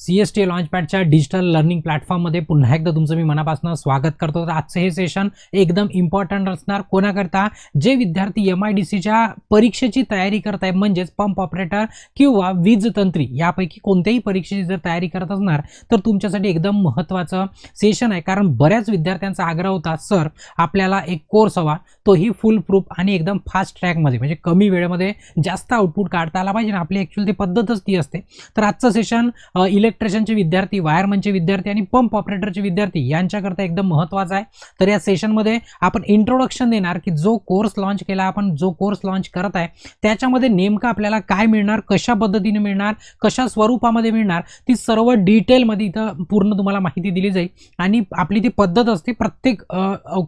C S T लॉन्चपॅडच्या digital learning प्लॅटफॉर्ममध्ये पुन्हा एकदा तुमचं मी मनापासून स्वागत करतो. तर आजचं हे सेशन एकदम इम्पॉर्टंट असणार. कोणाकरता? जे विद्यार्थी एम आय डी सीच्या परीक्षेची तयारी करत आहे म्हणजेच पंप ऑपरेटर किंवा वीज तंत्री यापैकी कोणत्याही परीक्षेची जर तयारी करत असणार तर तुमच्यासाठी एकदम महत्त्वाचं सेशन आहे. कारण बऱ्याच विद्यार्थ्यांचा आग्रह होता सर आपल्याला एक कोर्स हवा. तोही फुल प्रूफ आणि एकदम फास्ट ट्रॅकमध्ये म्हणजे कमी वेळेमध्ये जास्त आउटपुट काढता आला पाहिजे. ना आपली ॲक्च्युअली ती पद्धतच ती असते. तर आजचं सेशन इलेक्ट्रिशियनचे विद्यार्थी वायरमनचे विद्यार्थी आणि पंप ऑपरेटरचे विद्यार्थी यांच्याकरता एकदम महत्त्वाचा आहे. तर या सेशनमध्ये आपण इंट्रोडक्शन देणार की जो कोर्स लॉन्च केला आपण जो कोर्स लॉन्च करत आहे त्याच्यामध्ये नेमकं आपल्याला काय मिळणार कशा पद्धतीने मिळणार कशा स्वरूपामध्ये मिळणार ती सर्व डिटेलमध्ये इथं पूर्ण तुम्हाला माहिती दिली जाईल. आणि आपली ती पद्धत असते प्रत्येक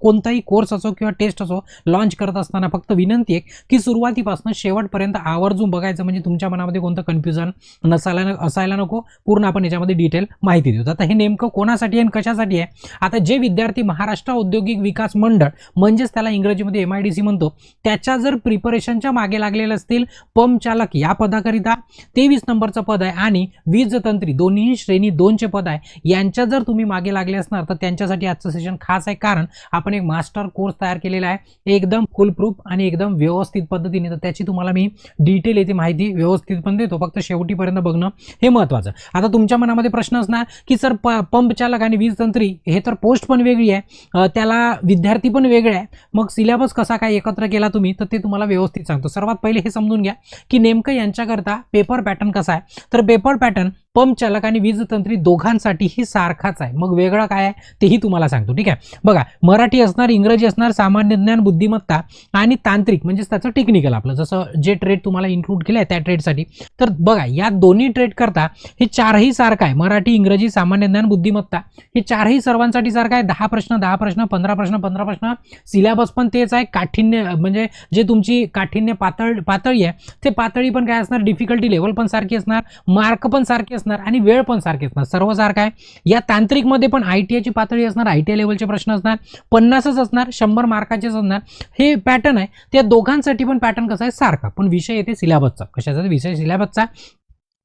कोणताही कोर्स असो किंवा टेस्ट असो लॉन्च करत असताना फक्त विनंती आहे की सुरुवातीपासून शेवटपर्यंत आवर्जून बघायचं म्हणजे तुमच्या मनामध्ये कोणतं कन्फ्युजन नसायला न- असायला नको. पूर्ण आपण याच्यामध्ये डिटेल माहिती देऊ आता हे नेमकं कोणासाठी आहे आणि कशासाठी आहे? आता जे विद्यार्थी महाराष्ट्र औद्योगिक विकास मंडळ म्हणजेच त्याला इंग्रजीमध्ये एम आय डी सी म्हणतो त्याच्या जर प्रिपरेशनच्या मागे लागलेले असतील पंप चालक या पदाकरिता तेवीस नंबरचं पद आहे आणि वीज तंत्री दोन्ही श्रेणी दोनचे पद आहे. यांच्या जर तुम्ही मागे लागले असणार तर त्यांच्यासाठी आजचं सेशन खास आहे. कारण आपण एक मास्टर कोर्स तयार केलेला आहे. एकदम फुल प्रूफ आणि एकदम व्यवस्थित पद्धतीने. तर त्याची तुम्हाला मी डिटेल येते माहिती व्यवस्थित पण देतो. फक्त शेवटीपर्यंत बघणं हे महत्त्वाचं आता तुम्ही तुमच्या मनामध्ये प्रश्न असणार की सर प पंप चालक आणि वीज तंत्री हे तर पोस्ट पण वेगळी आहे. त्याला विद्यार्थी पण वेगळे आहे मग सिलेबस कसा काय एकत्र केला तुम्ही? तर ते तुम्हाला व्यवस्थित सांगतो. सर्वात पहिले हे समजून घ्या की नेमकं यांच्याकरता पेपर पॅटर्न कसा आहे. तर पेपर पॅटर्न पंप चालक आणि वीजतंत्री दोघांसाठीही सारखाच आहे. मग वेगळं काय आहे? तेही तुम्हाला सांगतो. ठीक आहे? बघा मराठी असणार इंग्रजी असणार सामान्य ज्ञान बुद्धिमत्ता आणि तांत्रिक म्हणजेच त्याचं टेक्निकल आपलं. जसं जे ट्रेड तुम्हाला इन्क्लूड केलं आहे त्या ट्रेडसाठी तर बघा या दोन्ही ट्रेड करता हे चारही सारखं आहे. मराठी इंग्रजी सामान्य ज्ञान बुद्धिमत्ता. हे चारही सर्वांसाठी सारखं आहे. दहा प्रश्न दहा प्रश्न पंधरा प्रश्न पंधरा प्रश्न. सिलेबस पण तेच आहे. काठिण्य म्हणजे जे तुमची काठिण्य पातळ पातळी आहे ते पातळी पण काय असणार? डिफिकल्टी लेवल पण सारखी असणार. मार्क पण सारखे असणार आणि वेळ पण सारखी असणार. सर्व सारखं आहे. या तांत्रिकमध्ये पण आय टी आयची पातळी असणार आय टी आय लेवलचे प्रश्न असणार पन्नासच असणार शंभर मार्काचेच असणार. हे पॅटर्न आहे. त्या दोघांसाठी पण पॅटर्न कसं आहे? सारखा. पण विषय येते सिलेबसचा कशाचा? विषय सिलेबसचा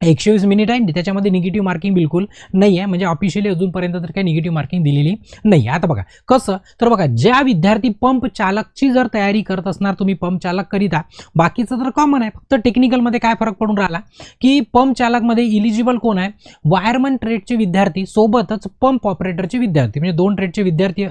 एकशे वीस मिनिट आहे त्याच्यामध्ये निगेटिव्ह मार्किंग बिलकुल नाही आहे म्हणजे ऑफिशियली अजूनपर्यंत तर काही निगेटिव्ह मार्किंग दिलेली नाही आता बघा कसं? तर बघा ज्या विद्यार्थी पंप चालकची जर तयारी करत असणार तुम्ही पंप चालक करिता बाकीचं तर कॉमन आहे. फक्त टेक्निकलमध्ये काय फरक पडून राहिला? की पंप चालकमध्ये इलिजिबल कोण आहे? वायरमन ट्रेडचे विद्यार्थी सोबतच पंप ऑपरेटरचे विद्यार्थी म्हणजे दोन ट्रेडचे विद्यार्थी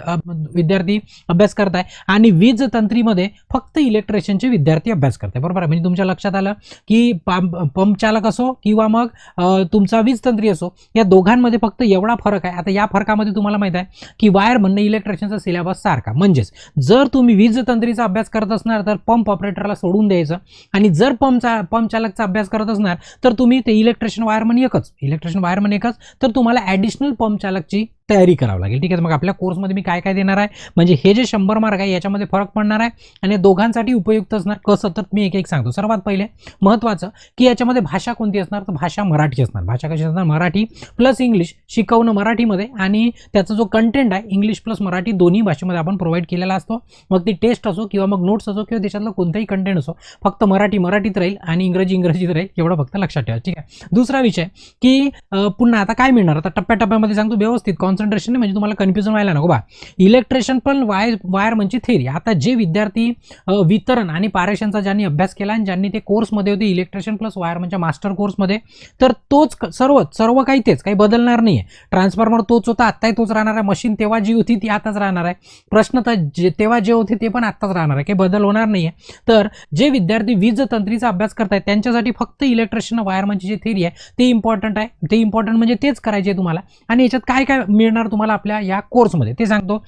विद्यार्थी अभ्यास करताय आणि वीज तंत्रीमध्ये फक्त इलेक्ट्रिशियनचे विद्यार्थी अभ्यास करताय. बरोबर आहे? म्हणजे तुमच्या लक्षात आलं की पंप पंप चालक असो की किंवा मग तुमचा वीज तंत्री असो या दोघांमध्ये फक्त एवढा फरक आहे. आता या फरकामध्ये तुम्हाला माहीत आहे की वायर म्हणणं इलेक्ट्रिशियनचा सिलेबस सारखा. म्हणजेच जर तुम्ही वीज तंत्रीचा अभ्यास करत असणार तर पंप ऑपरेटरला सोडून द्यायचं आणि जर पंपचा पंप चालकचा अभ्यास करत असणार तर तुम्ही ते इलेक्ट्रिशियन वायरमन एकच. इलेक्ट्रिशियन वायरमन एकच तर तुम्हाला ॲडिशनल पंप चालकची तयारी करावं लागेल. ठीक आहे मग आपल्या कोर्समध्ये मी काय काय देणार आहे? म्हणजे हे जे शंभर मार्क आहे याच्यामध्ये फरक पडणार आहे? आणि दोघांसाठी उपयुक्त असणार कसं? तर मी एक एक सांगतो. सर्वात पहिले महत्त्वाचं की याच्यामध्ये भाषा कोणती असणार? तर भाषा मराठी असणार. भाषा कशी असणार? मराठी प्लस इंग्लिश शिकवणं मराठीमध्ये आणि त्याचा जो कंटेंट आहे इंग्लिश प्लस मराठी दोन्ही भाषेमध्ये आपण प्रोव्हाइड केलेला असतो. मग ती टेस्ट असो किंवा मग नोट्स असो किंवा त्याच्यातलं कोणताही कंटेंट असो फक्त मराठी मराठीत राहील आणि इंग्रजी इंग्रजीत राहील एवढं फक्त लक्षात ठेवा. ठीक आहे? दुसरा विषय की पुन्हा आता काय मिळणार? आता टप्प्याटप्प्यामध्ये सांगतो व्यवस्थित. कॉन्सन्ट्रेशन म्हणजे तुम्हाला कन्फ्युजन व्हायला नको बा. इलेक्ट्रिशियन पण वायर वायर म्हणजे थेरी आता जे विद्यार्थी वितरण आणि पारेषणचा ज्यांनी अभ्यास केला आणि ज्यांनी ते कोर्समध्ये होते इलेक्ट्रिशियन प्लस वायर म्हणजे मास्टर कोर्समध्ये तर तोच सर्व सर्व काही तेच काही बदलणार नाही आहे ट्रान्सफॉर्मर तोच होता आत्ताही तोच राहणार आहे. मशीन तेव्हा जी होती ती आताच राहणार आहे. प्रश्न तर जे तेव्हा जे होते ते पण आत्ताच राहणार आहे. काही बदल होणार नाही आहे तर जे विद्यार्थी वीज तंत्रीचा अभ्यास करतायत त्यांच्यासाठी फक्त इलेक्ट्रिशियन म्हणजे जे थेरी आहे ते इम्पॉर्टंट आहे. ते इम्पॉर्टंट म्हणजे तेच करायचे तुम्हाला. आणि याच्यात काय काय मिळणार तुम्हाला आपल्या या कोर्समध्ये ते सांगतो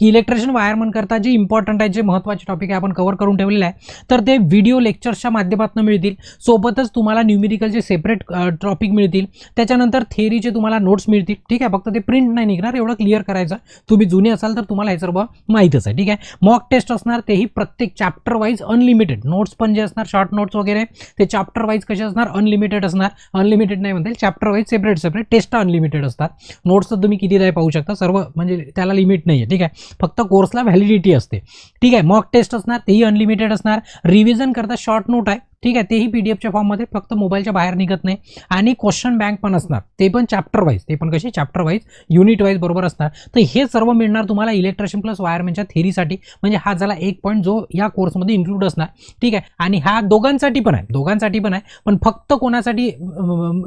की इलेक्ट्रिशियन वायरमन करता जे इम्पॉर्टंट आहे जे महत्त्वाचे टॉपिक आहे आपण कव्हर करून ठेवलेले आहे तर ते व्हिडिओ लेक्चर्सच्या माध्यमातून मिळतील. सोबतच तुम्हाला न्यूमेरिकलचे सेपरेट टॉपिक मिळतील त्याच्यानंतर थेरीचे तुम्हाला नोट्स मिळतील. ठीक आहे फक्त ते प्रिंट नाही निघणार एवढं क्लिअर करायचं. तुम्ही जुने असाल तर तुम्हाला हे सर्व माहीतच आहे. ठीक आहे? मॉक टेस्ट असणार तेही प्रत्येक चॅप्टर वाईज अनलिमिटेड नोट्स पण जे असणार शॉर्ट नोट्स वगैरे ते चॅप्टर वाईज कसे असणार? अनलिमिटेड असणार. अनलिमिटेड नाही म्हणतील chapter wise separate separate test unlimited असतात. नोट्स तर तुम्ही किती पाहू शकता. सर्व म्हणजे त्याला लिमिट नाही आहे ठीक आहे? फक्त कोर्सला व्हॅलिडिटी असते. ठीक आहे मॉक टेस्ट असणार तेही अनलिमिटेड असणार. रिव्हिजन करता शॉर्ट नोट आहे. ठीक आहे तेही पी डी एफच्या फॉर्ममध्ये फक्त मोबाईलच्या बाहेर निघत नाही. आणि क्वेश्चन बँक पण असणार. ते पण चॅप्टर वाईज ते पण कसे चॅप्टर वाईज युनिट वाईज बरोबर असणार. तर हे सर्व मिळणार तुम्हाला इलेक्ट्रिशियन प्लस वायरमॅनच्या थेरीसाठी म्हणजे हा झाला एक पॉईंट जो या कोर्समध्ये इन्क्लूड असणार. ठीक आहे आणि हा दोघांसाठी पण आहे. दोघांसाठी पण आहे पण फक्त कोणासाठी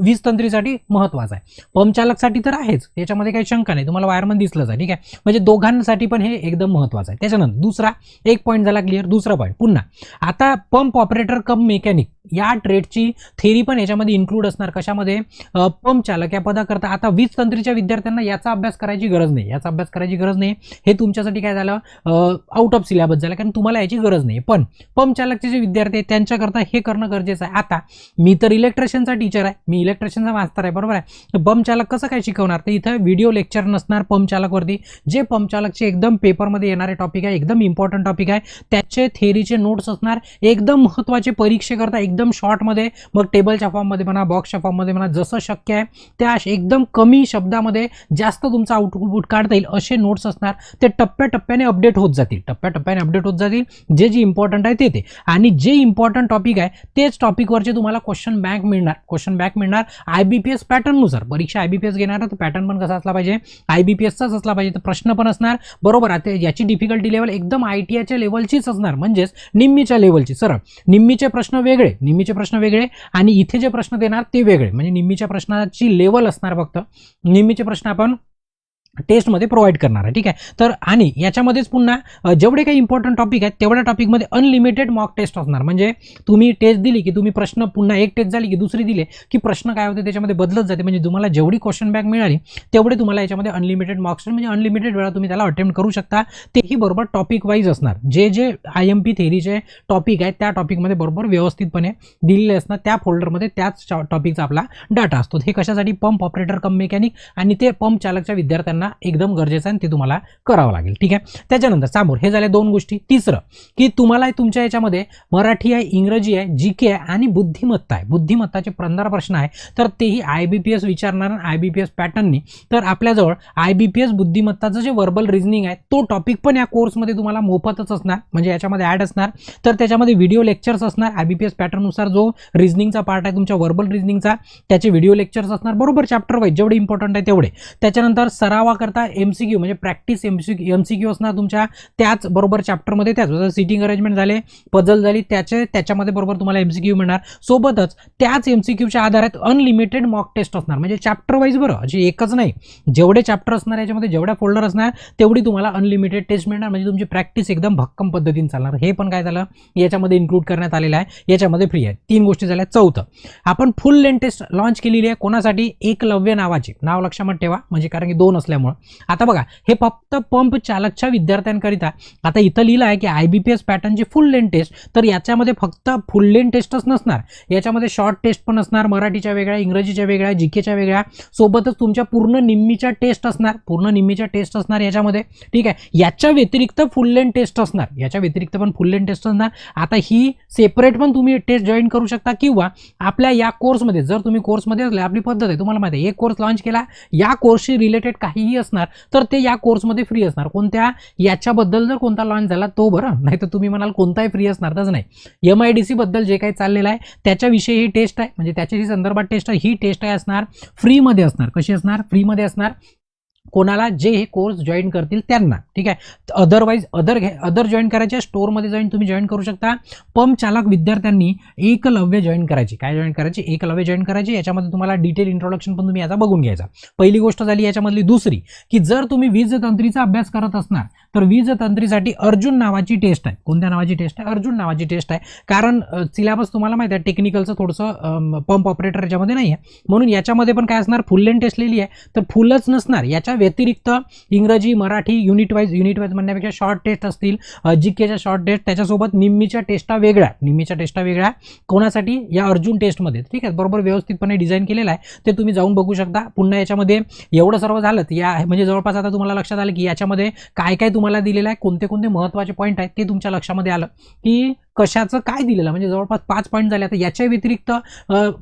वीज तंत्रीसाठी महत्त्वाचा आहे. पंप चालकसाठी तर आहेच. याच्यामध्ये काही शंका नाही. तुम्हाला वायरमन दिसलंच आहे. ठीक आहे. म्हणजे दोघांसाठी पण हे एकदम महत्त्वाचं आहे. त्याच्यानंतर दुसरा एक पॉईंट झाला क्लिअर दुसरा पॉईंट पुन्हा. आता pump operator cum mechanic mekanik. या ट्रेडची थेरी पण याच्यामध्ये इन्क्लूड असणार. कशामध्ये? पंप चालक या पदाकरता. आता वीज तंत्रीच्या विद्यार्थ्यांना याचा अभ्यास करायची गरज नाही. याचा अभ्यास करायची गरज नाही. हे तुमच्यासाठी काय झालं? आउट ऑफ सिलेबस झालं. कारण तुम्हाला याची गरज नाही. पण पंप चालकचे जे विद्यार्थी आहेत त्यांच्याकरता हे करणं गरजेचं आहे. आता मी तर इलेक्ट्रिशियनचा टीचर आहे. मी इलेक्ट्रिशियनचा मास्तर आहे. बरोबर आहे? तर पंप चालक कसं काय शिकवणार? तर इथं व्हिडिओ लेक्चर नसणार पंप चालकवरती. जे पंप चालकचे एकदम पेपरमध्ये येणारे टॉपिक आहे एकदम इम्पॉर्टंट टॉपिक आहे त्याचे थेरीचे नोट्स असणार. एकदम महत्त्वाचे परीक्षेकरता एकदम एकदम शॉर्टमध्ये मग टेबलच्या फॉर्ममध्ये म्हणा बॉक्सच्या फॉर्ममध्ये म्हणा जसं शक्य आहे त्या एकदम कमी शब्दामध्ये जास्त तुमचा आउटपुट काढता येईल असे नोट्स असणार. ते टप्प्याटप्प्याने अपडेट होत जातील. टप्प्याटप्प्याने अपडेट होत जातील. जे जे इम्पॉर्टंट आहे ते ते. आणि जे इम्पॉर्टंट टॉपिक आहे तेच टॉपिकवरचे तुम्हाला क्वेश्चन बँक मिळणार. क्वेश्चन बँक मिळणार आय बी पी एस पॅटर्ननुसार परीक्षा आय बी पी एस घेणार तर पॅटर्न पण कसा असला पाहिजे? आय बी पी एसचाच असला पाहिजे तर प्रश्न पण असणार. बरोबर आता याची डिफिकल्टी लेवल एकदम आय टी आयच्या लेवलचीच असणार. म्हणजेच निम्मीच्या लेवलची सरळ. निम्मीचे प्रश्न वेगळे. निम्मीचे प्रश्न वेगळे आणि इथे जे प्रश्न देणार ते वेगळे. म्हणजे निम्मीच्या प्रश्नाची लेवल असणार फक्त. निम्मीचे प्रश्न आपण टेस्टमध्ये प्रोव्हाइड करणार आहे ठीक आहे? तर आणि याच्यामध्येच पुन्हा जेवढे काही इम्पॉर्टंट टॉपिक आहेत तेवढ्या टॉपिकमध्ये अनलिमिटेड मॉक टेस्ट असणार. म्हणजे तुम्ही टेस्ट दिली की तुम्ही प्रश्न पुन्हा एक टेस्ट झाली की दुसरी दिले की प्रश्न काय होते त्याच्यामध्ये बदलत जाते. म्हणजे तुम्हाला जेवढी क्वेश्चन बॅक मिळाली तेवढे तुम्हाला याच्यामध्ये अनलिमिटेड मॉक्स म्हणजे अनलिमिटेड वेळा तुम्ही त्याला अटेम्प्ट करू शकता. तेही बरोबर टॉपिक वाईज असणार. जे जे आय एम पी थेरीचे टॉपिक आहेत त्या टॉपिकमध्ये बरोबर व्यवस्थितपणे दिलेले असणार. त्या फोल्डरमध्ये त्याच टॉपिकचा आपला डाटा असतो. हे कशासाठी? पंप ऑपरेटर कम मेकॅनिक आणि ते पंप चालकच्या विद्यार्थ्यांना एकदम गरजेचं आहे आणि ते तुम्हाला करावं लागेल. ठीक आहे? त्याच्यानंतर समोर. हे झाले दोन गोष्टी. तिसरं की तुम्हाला तुमच्या याच्यामध्ये मराठी आहे इंग्रजी आहे जी के आहे आणि बुद्धिमत्ता आहे. बुद्धिमत्ताचे पंधरा प्रश्न आहे. तर तेही आय बी पी एस विचारणार आय बी पी एस पॅटर्ननी तर आपल्याजवळ आय बी पी एस बुद्धिमत्ताचं जे वर्बल रिझनिंग आहे तो टॉपिक पण या कोर्समध्ये तुम्हाला मोफतच असणार. म्हणजे याच्यामध्ये ॲड असणार. तर त्याच्यामध्ये व्हिडिओ लेक्चर्स असणार. आय बी पी एस पॅटर्ननुसार जो रिझनिंगचा पार्ट आहे तुमच्या वर्बल रिझनिंगचा त्याचे व्हिडिओ लेक्चर्स असणार. बरोबर? चॅप्टर वाईज जेवढे इम्पॉर्टंट आहे तेवढे. त्याच्यानंतर सराव करता एम सी क्यू म्हणजे practice M C M C Q असणार तुमच्या त्याच बरोबर चॅप्टरमध्ये त्याच जसं सिटिंग अरेंजमेंट झाले पजल झाली त्याचे त्याच्यामध्ये बरोबर तुम्हाला एम सी क्यू मिळणार. सोबतच त्याच एम सी क्यूच्या आधारात अनलिमिटेड मॉक टेस्ट असणार. म्हणजे चॅप्टर वाईज बरं जे एकच नाही जेवढे चॅप्टर असणार याच्यामध्ये जेवढ्या फोल्डर असणार तेवढी तुम्हाला अनलिमिटेड टेस्ट मिळणार. म्हणजे तुमची प्रॅक्टिस एकदम भक्कम पद्धतीने चालणार. हे पण काय झालं? याच्यामध्ये इन्क्लूड करण्यात आलेलं आहे. याच्यामध्ये फ्री आहे. तीन गोष्टी झाल्या. चौथं आपण फुल लेन टेस्ट लॉन्च केलेली आहे. कोणासाठी? एकलव्य नावाची. नाव लक्षात ठेवा. म्हणजे कारण की दोन असल्यामुळं. आता बघा हे फक्त पंप चालकच्या विद्यार्थ्यांकरिता. आता इथं लिहिलं आहे की आय बी पी एस पॅटर्नची फुल लेन टेस्ट तर याच्यामध्ये फक्त फुल लेन टेस्टच नसणार. याच्यामध्ये शॉर्ट टेस्ट पण असणार मराठीच्या वेगळ्या इंग्रजीच्या वेगळ्या जी केच्या वेगळ्या. सोबतच तुमच्या पूर्ण निम्मीच्या टेस्ट असणार पूर्ण निम्मीच्या टेस्ट असणार याच्यामध्ये. ठीक आहे? याच्या व्यतिरिक्त फुल लेन टेस्ट असणार. याच्या व्यतिरिक्त पण फुल लेन टेस्ट असणार. आता ही सेपरेट पण तुम्ही टेस्ट जॉईन करू शकता किंवा आपल्या या कोर्समध्ये जर तुम्ही कोर्समध्ये असले आपली पद्धत आहे तुम्हाला माहिती आहे एक कोर्स लॉन्च केला या कोर्सशी रिलेटेड काही फ्री असणार तर ते या कोर्समध्ये फ्री असणार. कोणत्या? याच्याबद्दल जर कोणता लॉन्च झाला तो बरं. नाही तर तुम्ही म्हणाल कोणताही फ्री असणार तसं नाही. एम आय डी सीबद्दल जे काही चाललेलं आहे त्याच्याविषयी ही टेस्ट आहे. म्हणजे त्याच्याशी संदर्भात टेस्ट आहे. ही टेस्ट आहे असणार. फ्रीमध्ये असणार. कशी असणार? फ्रीमध्ये असणार. कोणाला जे हे कोर्स जॉईन करतील त्यांना ठीक आहे? अदरवाईज अदर घे अदर जॉईन करायचे स्टोअरमध्ये जाईन तुम्ही जॉईन करू शकता. पंप चालक विद्यार्थ्यांनी एकलव्य जॉईन करायची. काय जॉईन करायची? एकलव्य जॉईन करायची. याच्यामध्ये तुम्हाला डिटेल इंट्रोडक्शन पण तुम्ही याचा बघून घ्यायचा. पहिली गोष्ट झाली याच्यामधली दुसरी की जर तुम्ही वीज तंत्रीचा अभ्यास करत असणार तर वीज तंत्रीसाठी अर्जुन नावाची टेस्ट आहे. कोणत्या नावाची टेस्ट आहे? अर्जुन नावाची टेस्ट आहे. कारण सिलेबस तुम्हाला माहिती आहे टेक्निकलचं थोडंसं पंप ऑपरेटर याच्यामध्ये नाही आहे म्हणून याच्यामध्ये पण काय असणार? फुल लेन टेस्ट लिहिली आहे. तर फुलच नसणार. याच्या व्यतिरिक्त इंग्रजी Marathi unit wise unit wise म्हणण्यापेक्षा शॉर्ट टेस्ट असतील. जी केच्या शॉर्ट टेस्ट त्याच्यासोबत निम्मीच्या टेस्टा वेगळ्या निम्मीच्या टेस्टा वेगळ्या कोणासाठी? या अर्जुन टेस्टमध्ये ठीक आहे? बरोबर व्यवस्थितपणे डिझाईन केलेलं आहे. ते तुम्ही जाऊन बघू शकता. पुन्हा याच्यामध्ये एवढं सर्व झालं. या म्हणजे जवळपास आता तुम्हाला लक्षात आलं की याच्यामध्ये काय काय तुम्हाला दिलेलं आहे कोणते कोणते महत्त्वाचे पॉईंट आहेत ते तुमच्या लक्षामध्ये आलं की कशाचं काय दिलेलं? म्हणजे जवळपास पाच पॉईंट झाले. आता याच्या व्यतिरिक्त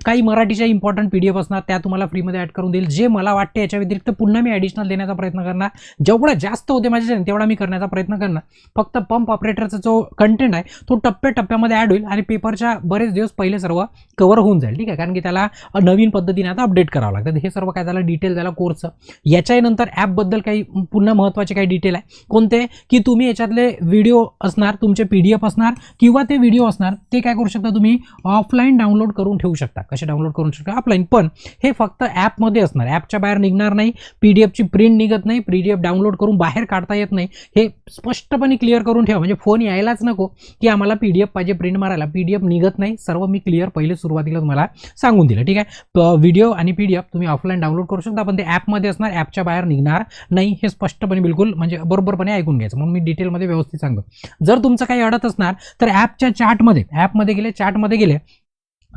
काही मराठीच्या इम्पॉर्टंट पी डी एफ असणार त्या तुम्हाला फ्रीमध्ये ॲड करून देईल. जे मला वाटते याच्या व्यतिरिक्त पुन्हा मी ॲडिशनल देण्याचा प्रयत्न करणार. जेवढा जास्त होते माझ्याच्या तेवढा मी करण्याचा प्रयत्न करणार. फक्त पंप ऑपरेटरचा जो कंटेंट आहे तो टप्प्याटप्प्यामध्ये ॲड होईल आणि पेपरच्या बरेच दिवस पहिले सर्व कव्हर होऊन जाईल. ठीक आहे? कारण की त्याला नवीन पद्धतीने आता अपडेट करावं लागतं. हे सर्व काय झालं? डिटेल झालं कोर्सचं याच्यानंतर ॲपबद्दल काही पुन्हा महत्त्वाचे काही डिटेल आहे. कोणते? की तुम्ही याच्यातले व्हिडिओ असणार तुमचे पी डी एफ असणार किंवा ते व्हिडिओ असणार ते काय करू शकता तुम्ही? ऑफलाईन डाउनलोड करून ठेवू शकता. कसे डाउनलोड करू शकता? ऑफलाईन पण हे फक्त ॲपमध्ये असणार. ॲपच्या बाहेर निघणार नाही. पी डी एफची प्रिंट निघत नाही. पी डी एफ डाउनलोड करून बाहेर काढता येत नाही. हे स्पष्टपणे क्लिअर करून ठेवा. म्हणजे फोन यायलाच नको की आम्हाला पी डी एफ पाहिजे प्रिंट मारायला. पी डी एफ निघत नाही. सर्व मी क्लिअर पहिले सुरुवातीला तुम्हाला सांगून दिलं. ठीक आहे? व्हिडिओ आणि पी डी एफ तुम्ही ऑफलाईन डाउनलोड करू शकता. पण ते ॲपमध्ये असणार. ॲपच्या बाहेर निघणार नाही. हे स्पष्टपणे बिलकुल म्हणजे बरोबरपणे ऐकून घ्यायचं. म्हणून मी डिटेलमध्ये व्यवस्थित सांगतो. जर तुमचं काही अडत असणार तर ॲप ॲपच्या चार्टमध्ये ॲपमध्ये गेले चार्टमध्ये गेले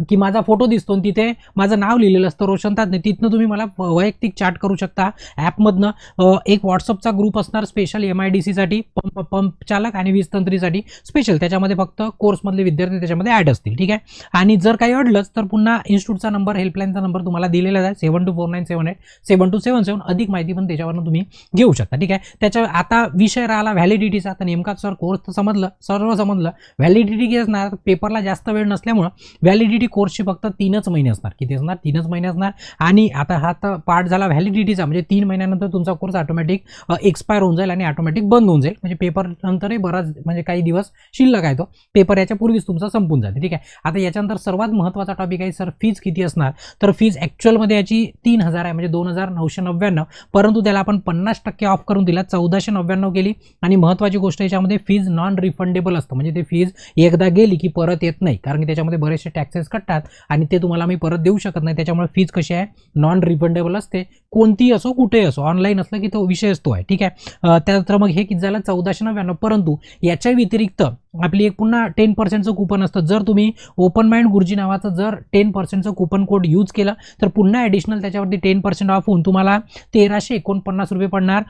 की माझा फोटो दिसतो आणि तिथे माझं नाव लिहिलेलं असतं रोशन नाही तिथनं तुम्ही मला वैयक्तिक चॅट करू शकता. ॲपमधनं एक व्हॉट्सअपचा ग्रुप असणार स्पेशल एम आय डी सीसाठी पंप पंप चालक आणि वीज तंत्रीसाठी स्पेशल त्याच्यामध्ये फक्त कोर्समधले विद्यार्थी त्याच्यामध्ये ॲड असतील ठीक आहे? आणि जर काही अडलंच तर पुन्हा इन्स्टिट्यूटचा नंबर हेल्पलाईनचा नंबर तुम्हाला दिलेला आहे seven two four nine seven eight seven two seven seven अधिक माहिती पण त्याच्यावरनं तुम्ही घेऊ शकता ठीक आहे? त्याच्या आता विषय राहिला व्हॅलिडिटीचा तर नेमका सर कोर्स तर समजलं सर्व समजलं. व्हॅलिडिटी घेणार असणार पेपरला जास्त वेळ नसल्यामुळं व्हॅलिडिटी कोर्सचे फक्त तीनच महिने असणार. किती असणार? तीनच महिने असणार. आणि आता हा तर पार्ट झाला व्हॅलिडिटीचा म्हणजे तीन महिन्यानंतर तुमचा कोर्स ऑटोमॅटिक एक्सपायर होऊन जाईल आणि ऑटोमॅटिक बंद होऊन जाईल. म्हणजे पेपर नंतरही बराच म्हणजे काही दिवस शिल्लक आहे तो. पेपर याच्या पूर्वीच तुमचा संपून जाते. ठीक आहे? आता याच्यानंतर सर्वात महत्त्वाचा टॉपिक आहे सर फीज किती असणार? तर फीज ॲक्च्युअलमध्ये याची तीन हजार आहे. म्हणजे दोन हजार नऊशे नव्याण्णव परंतु त्याला आपण पन्नास टक्के ऑफ करून दिला चौदाशे नव्याण्णव केली. आणि महत्त्वाची गोष्ट याच्यामध्ये फीज नॉन रिफंडेबल असतं. म्हणजे ते फीज एकदा गेली की परत येत नाही. कारण की त्याच्यामध्ये बरेचसे टॅक्सेस कटतात आणि ते तुम्हाला मी परत देऊ शकत नाही. त्याच्यामुळे फीज कशी आहे? नॉन रिफंडेबल असते. कोणतीही असो कुठेही असो ऑनलाईन असलं की तो विषय असतो आहे. ठीक आहे? त्यानंतर मग हे किती झालं? चौदाशे नव्याण्णव. परंतु याच्या व्यतिरिक्त आपली एक पुन्हा टेन पर्सेंटचं कुपन असतं. जर तुम्ही ओपन माइंड गुरुजी नावाचं जर टेन पर्सेंटचं कुपन कोड यूज केलं तर पुन्हा ॲडिशनल त्याच्यावरती टेन पर्सेंट ऑफ होऊन तुम्हाला तेराशे एकोणपन्नास रुपये पडणार.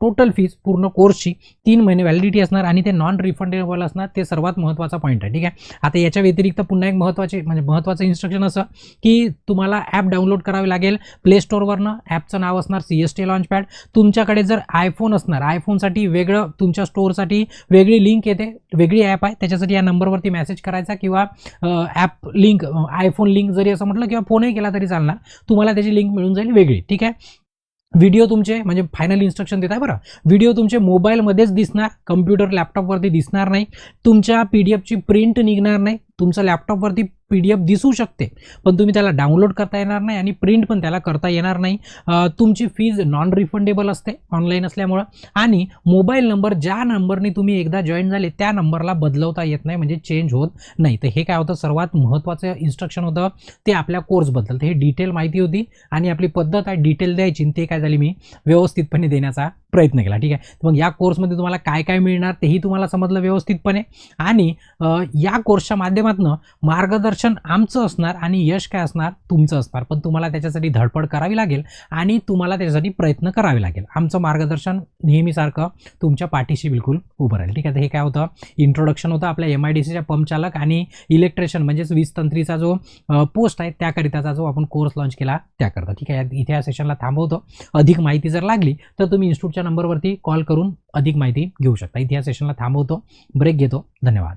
टोटल फीज पूर्ण कोर्सची तीन महिने व्हॅलिडिटी असणार आणि ते नॉन रिफंडेबल असणार. ते सर्वात महत्त्वाचा पॉईंट आहे. ठीक आहे? आता याच्या व्यतिरिक्त पुन्हा एक महत्त्वाचे म्हणजे महत्त्वाचं इन्स्ट्रक्शन असं की तुम्हाला ॲप डाउनलोड करावे लागेल. प्ले स्टोअरवरनं ॲपचं नाव असणार C S T launch pad तुमच्याकडे जर आयफोन असणार आयफोनसाठी वेगळं तुमच्या स्टोअरसाठी वेगळी लिंक येते वेगळी ॲप आहे त्याच्यासाठी या नंबरवरती मेसेज करायचा किंवा ॲप लिंक आयफोन लिंक जरी असं म्हटलं किंवा फोनही केला तरी चालणार. तुम्हाला त्याची लिंक मिळून जाईल वेगळी ठीक आहे? व्हिडिओ तुमचे म्हणजे फायनल इन्स्ट्रक्शन देत आहे बरं. व्हिडिओ तुमचे मोबाईलमध्येच दिसणार कम्प्युटर लॅपटॉपवरती दिसणार नाही. तुमच्या पी डी एफची प्रिंट निघणार नाही. तुमचं लॅपटॉपवरती पी डी एफ दिसू शकते. पण तुम्ही त्याला डाउनलोड करता येणार नाही आणि प्रिंट पण त्याला करता येणार नाही. तुमची फीज नॉन रिफंडेबल असते ऑनलाईन असल्यामुळं. आणि मोबाईल नंबर ज्या नंबरने तुम्ही एकदा जॉईन झाले त्या नंबरला बदलवता येत नाही म्हणजे चेंज होत नाही. तर हे काय होतं? सर्वात महत्त्वाचं इन्स्ट्रक्शन होतं ते आपल्या कोर्सबद्दल तर हे डिटेल माहिती होती आणि आपली पद्धत आहे डिटेल द्यायची. आणि ते काय झाली मी? व्यवस्थितपणे देण्याचा प्रयत्न केला ठीक आहे? मग या कोर्समध्ये तुम्हाला काय काय मिळणार तेही तुम्हाला समजलं व्यवस्थितपणे. आणि या कोर्सच्या माध्यमातून मार्गदर्शन आमचं असणार आणि यश काय असणार? तुमचं असणार. पण तुम्हाला त्याच्यासाठी धडपड करावी लागेल आणि तुम्हाला त्याच्यासाठी प्रयत्न करावे लागेल. आमचं मार्गदर्शन नेहमीसारखं तुमच्या पाठीशी बिलकुल उभं राहील. ठीक आहे? तर हे काय होतं? इंट्रोडक्शन होतं आपल्या एम आय डी सीच्या पंपचालक आणि इलेक्ट्रिशियन म्हणजेच वीज तंत्रीचा जो पोस्ट आहे त्याकरिताचा जो आपण कोर्स लॉन्च केला त्याकरता ठीक आहे? इथे या सेशनला थांबवतो. अधिक माहिती जर लागली तर तुम्ही इन्स्टिट्यूटच्या नंबरवरती कॉल करून अधिक माहिती घेऊ शकता. इथे या सेशनला थांबवतो. ब्रेक घेतो. धन्यवाद.